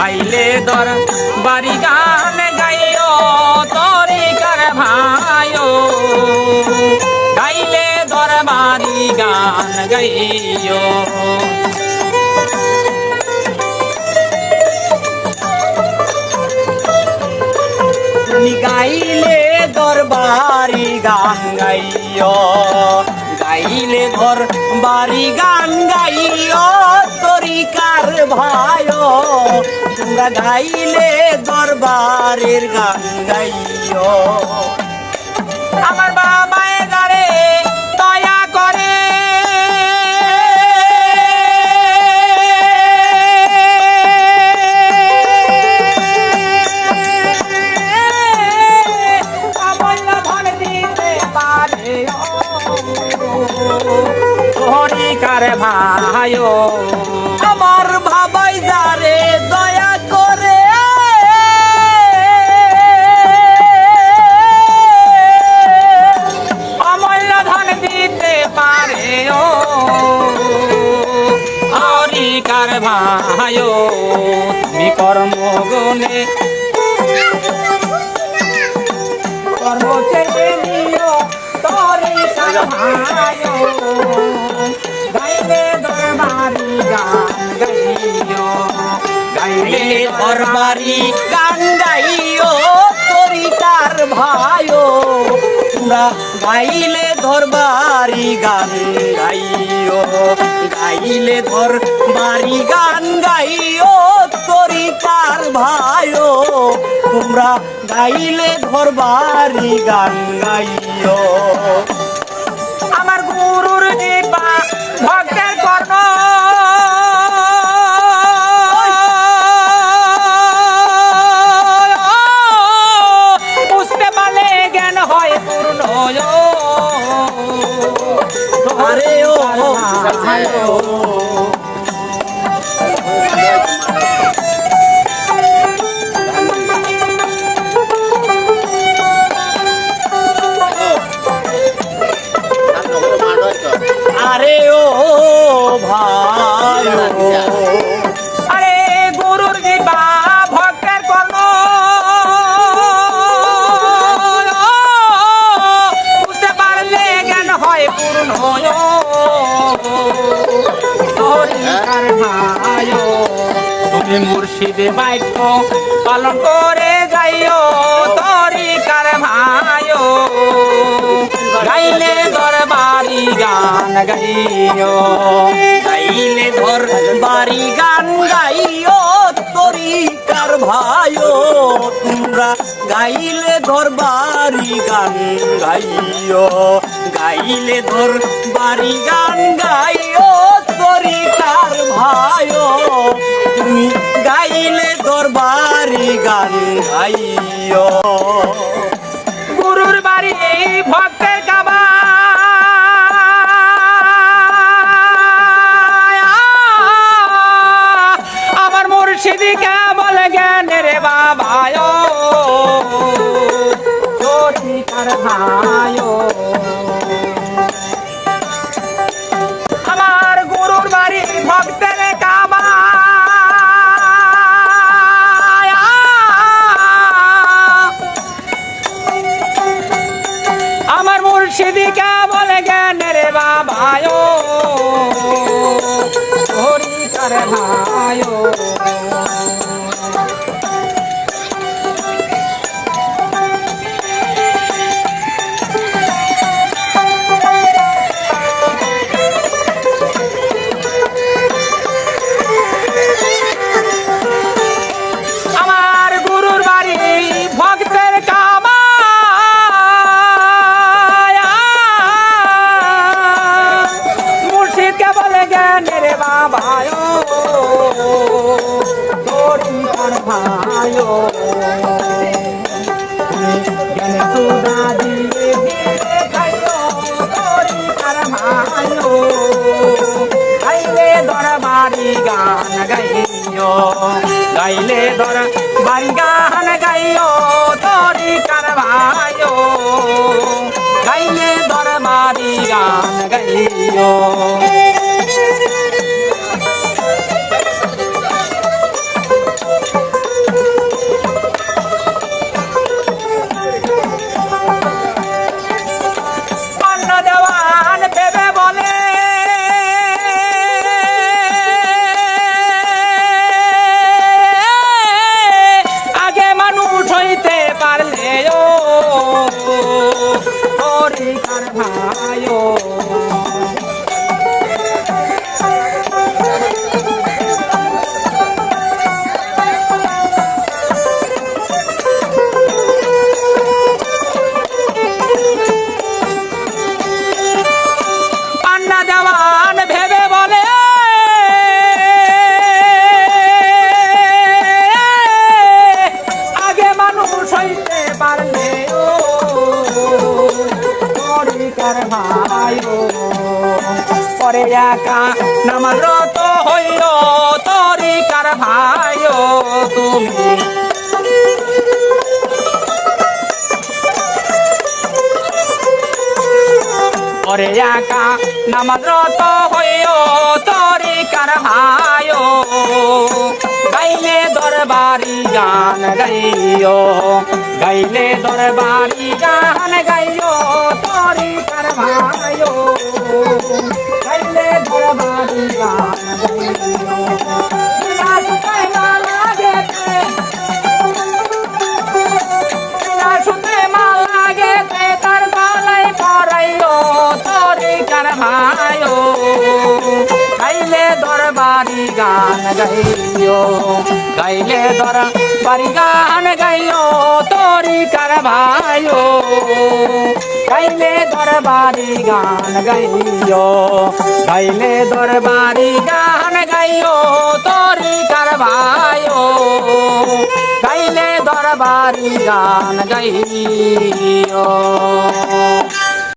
গাইলে দর, বাড়ি গান গাইও তরিকার ভাইও। গাইলে দর, বাড়ি গান গাইও। গাইলে দরবারি গান গাইও। গাইলে দরবারি গান গাইও। তরিকার ভাইও তোমরা গাইলে দরবারের গান গাইও। আমার বাবা এগারে দয়া করে। অমূল্য ধন আমার ভাবাই যারে, দয়া করে। অমূল্য ধন দিতে পারে ও। হরিকার ভাইও, তুমি কর্ম নিও তরিকার ভাইও। গাইলে দরবারি দরবারি গান গাইও তরিকার ভাইও। তোমরা গাইলে দরবারি গান গাইও গাইলে ধর দরবারি গান গাইও তরিকার ভাইও। তোমরা গাইলে দরবারি গান গাইও আমার গুরুর দীপা মুর্শিদে বাক্য পালন করে যাইও তরিকার ভাইও। গাইলে দরবারি গান গাইও, গাইলে ধর বাড়ি গান গাইও তরিকার ভাইও। তোমরা গাইলে ধর বাড়ি গান গাইও, গাইলে ধর বাড়ি গান গাইও তরিকার ভাইও। ধর বাড়ি গান গাইও গুরুর বাড়ি ভক্তের কাবা আমার মুর্শিদিকে বলে জ্ঞানের বাবায়। চটিকার জ্ঞানের বাবায় বাবায় তরিকার ভাইও জ্ঞান সুদা দিয়ে দিয়ে খাইও তরিকার ভাইও গাইলে দরবারি গান গাইও, গাইলে দর বাড়ি গান গাইও তরিকার ভাইও গাইলে দরবারি গান গাইও। 你好。একা নামরত হইও তরিকার ভাইও তুমি। ওরে একা নামরত হইও তরিকার ভাইও গাইলে দরবারি গান গাইও, গাইলে দরবারি গান গাইও। দরবারি গান গাইও তার গাইলে দরবারি গান গাইও গাইও তরিকার ভাইও। গাইলে দরবারি গান গাইও গাইলে দরবারি গান গাইও তোরি কারবায়ো গাইলে দরবারি গান গাইও।